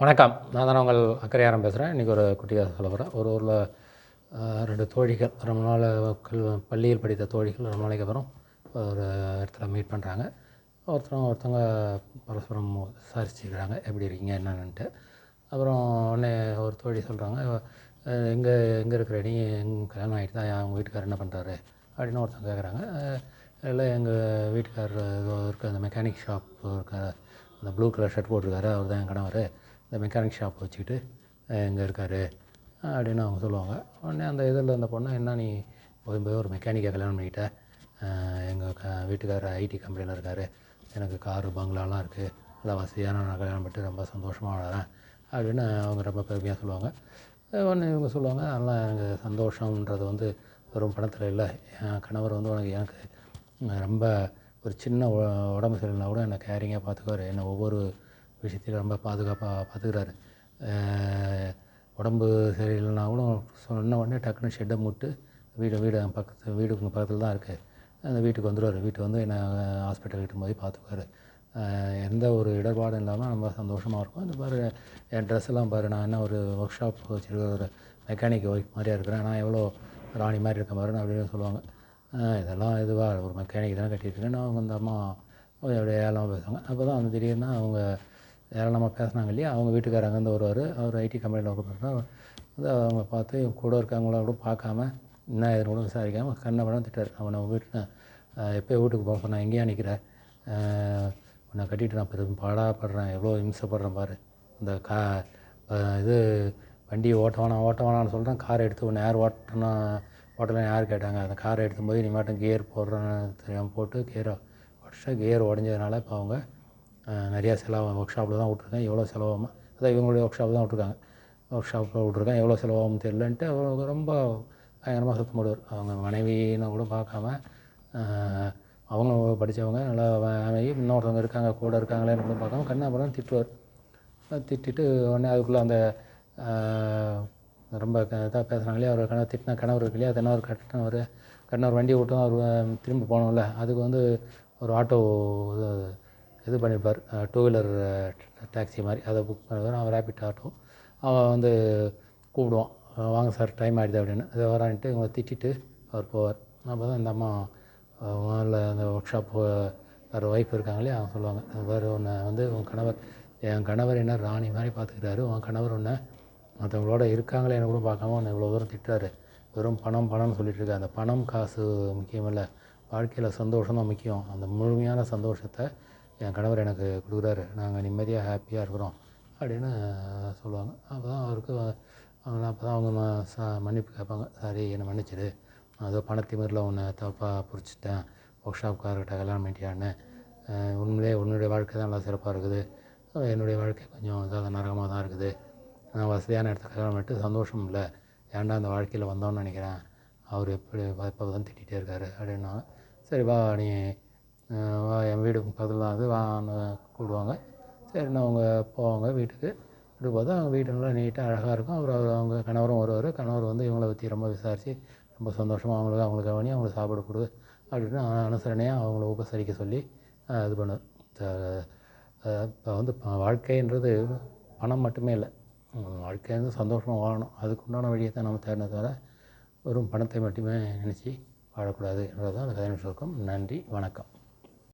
வணக்கம். நான் தானே உங்கள் அக்கறையாரம் பேசுகிறேன் இன்றைக்கி ஒரு குட்டியாக சொல்ல போகிறேன் ஒரு ஊரில் ரெண்டு தோழிகள் ரொம்ப நாள் பள்ளியில் படித்த தோழிகள் ரொம்ப நாளைக்கு அப்புறம் ஒரு இடத்துல மீட் பண்ணுறாங்க ஒருத்தவங்க ஒருத்தவங்க பரஸ்பரம் விசாரிச்சுக்கிறாங்க. எப்படி இருக்கீங்க என்னென்னுட்டு அப்புறம் உடனே ஒரு தோழி சொல்கிறாங்க எங்கே எங்கே இருக்கிற நீ எங்கள் கல்யாணம் ஆகிட்டு தான் அவங்க வீட்டுக்காரர் என்ன பண்ணுறாரு அப்படின்னு ஒருத்தவங்க கேட்குறாங்க இல்லை எங்கள் வீட்டுக்காரர் ஏதோ இருக்க அந்த மெக்கானிக் ஷாப் இருக்க அந்த ப்ளூ கலர் ஷர்ட் போட்டிருக்காரு. அவர் தான் என் கணவர். இந்த மெக்கானிக் ஷாப் வச்சுக்கிட்டு எங்கே இருக்கார். அப்படின்னு அவங்க சொல்லுவாங்க. உடனே அந்த இதில் அந்த பொண்ணு என்ன நீ போய் போய் ஒரு மெக்கானிக்கை கல்யாணம் பண்ணிக்கிட்ட? எங்கள் க வீட்டுக்காரர் ஐடி கம்பெனியில் இருக்கார். எனக்கு காரு பங்களாலாம் இருக்குது நல்லா வசதியான நான் கல்யாணம் பண்ணிட்டு ரொம்ப சந்தோஷமாக வளரேன் அப்படின்னு அவங்க ரொம்ப பெருமையாக சொல்லுவாங்க. ஒன்று இவங்க சொல்லுவாங்க அதெல்லாம் எனக்கு சந்தோஷம்ன்றது வந்து வெறும் பணத்தில் இல்லை. என் கணவர் வந்து உனக்கு எனக்கு ரொம்ப ஒரு சின்ன உ- உடம்பு சரியில்லைனா கூட என்னை கேரிங்காக பார்த்துக்குவாரு. என்னை ஒவ்வொரு விஷயத்தில் ரொம்ப பாதுகாப்பாக பார்த்துக்கிறாரு. உடம்பு சரியில்லைனா கூட சொன்ன உடனே டக்குன்னு ஷெட்டை மூட்டு வீடு வீடு பக்கத்து வீடு பக்கத்தில் தான் இருக்குது அந்த வீட்டுக்கு வந்துடுவார் வீட்டுக்கு வந்து என்னை ஹாஸ்பிட்டல் கிட்ட போய் பார்த்துக்குவாரு எந்த ஒரு இடர்பாடும் இல்லாமல் நம்ம சந்தோஷமாக இருக்கும். இந்த பாரு என் ட்ரெஸ் எல்லாம் பாரு நான் என்ன ஒரு ஒர்க் ஷாப் வச்சுருக்க ஒரு மெக்கானிக் ஒர்க் மாதிரியாக இருக்கிறேன். நான் எவ்வளோ ராணி மாதிரி இருக்க பாருன்னு அப்படின்னு சொல்லுவாங்க. இதெல்லாம் இதுவாக ஒரு மெக்கானிக் தானே கட்டியிருக்கேன்னு அவங்க அந்த அம்மா அப்படியே ஏழாமல் பேசுவாங்க. அப்போ தான் வந்து திடீர்னு அவங்க ஏராளமாக பேசுனாங்க இல்லையா? அவங்க வீட்டுக்காரர் அங்கேருந்து வருவார். அவர் ஐடி கம்பெனியில் ஒர்க் பண்ணுறாரு. வந்து அவங்க பார்த்து இவங்க கூட இருக்கவங்கள கூட பார்க்காம என்ன ஏதுன்னு கூட விசாரிக்காமல் கண்ணை படம் திட்டார். அவனை வீட்டில் எப்போ வீட்டுக்கு போக சொன்னேன்? எங்கேயா நிற்கிற உன்னை கட்டிட்டு நான் பெரும் பாடாப்படுறேன். எவ்வளோ இம்சப்படுறேன் பாரு. இந்த கா இது வண்டி ஓட்ட வேணாம் ஓட்ட வேணாம்னு சொல்கிறேன் காரை எடுத்து உன்னை யார் ஓட்டினா ஓட்டலாம் யார் கேட்டாங்க? அந்த காரை எடுத்தும்போது நீ மாட்டம் கியர் போடுறேன்னு தெரியாமல் போட்டு கியரை உடச்சா கியர் உடஞ்சதுனால இப்போ அவங்க நிறையா செலவு ஒர்க் ஷாப்பில் தான் விட்ருக்கேன் எவ்வளோ செலவாகும் அதான் இவங்களுடைய ஒர்க் ஷாப் தான் விட்ருக்காங்க ஒர்க் ஷாப்பில் விட்ருக்கேன் எவ்வளோ செலவாகும்னு தெரியலன்ட்டு அவர் ரொம்ப பயங்கரமாக சுத்தம் போடுவார். அவங்க மனைவின்னு கூட பார்க்காம அவங்க படித்தவங்க நல்லா மனைவி இன்னொருத்தவங்க இருக்காங்க கூட இருக்காங்களேன்னு கூட பார்க்காம கண்ணாபுரம் திட்டுவார். திட்டிட்டு உடனே அதுக்குள்ளே அந்த ரொம்ப இதாக பேசுகிறாங்களே அவர் கணவர் திட்டின கணவர் இருக்கு இல்லையா? கணவர் கட்டினவர் கண்ணவர் வண்டி விட்டோம் அவர் திரும்பி போனோம்ல அதுக்கு வந்து ஒரு ஆட்டோ இது பண்ணியிருப்பார். டூ வீலர் டாக்ஸி மாதிரி. அதை புக் பண்ணுவார் அவன் ரேபிட் ஆட்டோ அவன் வந்து கூப்பிடுவான். வாங்க சார் டைம் ஆகிடுது அப்படின்னு. அதை வரான்ட்டு இவங்க திட்டிட்டு அவர் போவார். அப்போ தான் இந்த அம்மா முதல்ல அந்த ஒர்க் ஷாப் வேறு ஒய்ஃப் இருக்காங்களே அவங்க சொல்லுவாங்க. வேறு ஒன்று வந்து உன் கணவர் என் கணவர் என்ன ராணி மாதிரி பார்த்துக்கிறாரு. உன் கணவர் ஒன்று மற்றவங்களோட இருக்காங்களே என்ன கூட பார்க்காம ஒன்று இவ்வளோ தூரம் திட்டுறாரு. வெறும் பணம் பணம்னு சொல்லிட்டு இருக்கார். அந்த பணம் காசு முக்கியமில்லை வாழ்க்கையில் சந்தோஷம் தான் முக்கியம். அந்த முழுமையான சந்தோஷத்தை என் கணவர் எனக்கு கொடுக்குறாரு. நாங்கள் நிம்மதியாக ஹாப்பியாக இருக்கிறோம் அப்படின்னு சொல்லுவாங்க. அப்போ தான் அவருக்கு அவங்க அப்போ தான் அவங்க ம- மன்னிப்பு கேட்பாங்க. சாரி என்னை மன்னிச்சிடு. அதோ பணத்திமிரில் உன்னை தப்பாக பிடிச்சிட்டேன் ஒர்க் ஷாப்காரர்கிட்ட கல்யாணம் பண்ணிட்டியான்னு. உண்மையிலே உன்னுடைய வாழ்க்கை தான் நல்லா சிறப்பாக இருக்குது. என்னுடைய வாழ்க்கை கொஞ்சம் இதாக நரகமாக தான் இருக்குது. நான் வசதியான இடத்துல கல்யாணம் பண்ணிட்டு சந்தோஷம் இல்லை. ஏன்டா அந்த வாழ்க்கையில் வந்தோன்னு நினைக்கிறேன். அவர் எப்படி இப்போ தான் திட்டிகிட்டே இருக்காரு அப்படின்னா சரி வா நீ வா என் வீடு பக்கத்தில் தான் அது வான்னு கூப்பிடுவாங்க. சரின்னு அவங்க போவாங்க வீட்டுக்கு. வீட்டுக்கு பார்த்தா அவங்க வீடு நல்லா நீட்டாக அழகாக இருக்கும். அவர் அவர் அவங்க கணவரும் வருவார். கணவர் வந்து இவங்களை பற்றி ரொம்ப விசாரித்து ரொம்ப சந்தோஷமாக அவங்களுக்கு அவங்களுக்கு கவனி அவங்களுக்கு சாப்பாடு கொடு அப்படின்னு அனுசரணையாக அவங்கள உபசரிக்க சொல்லி இது பண்ணுவார். இப்போ வந்து ப- வாழ்க்கைன்றது பணம் மட்டுமே இல்லை. வாழ்க்கை வந்து சந்தோஷமாக வாழணும். அதுக்குண்டான வழியை தான் நம்ம தேடின தவிர வெறும் பணத்தை மட்டுமே நினச்சி வாழக்கூடாது. என்றது தான் அந்த கதை சுருக்கம் நன்றி வணக்கம்.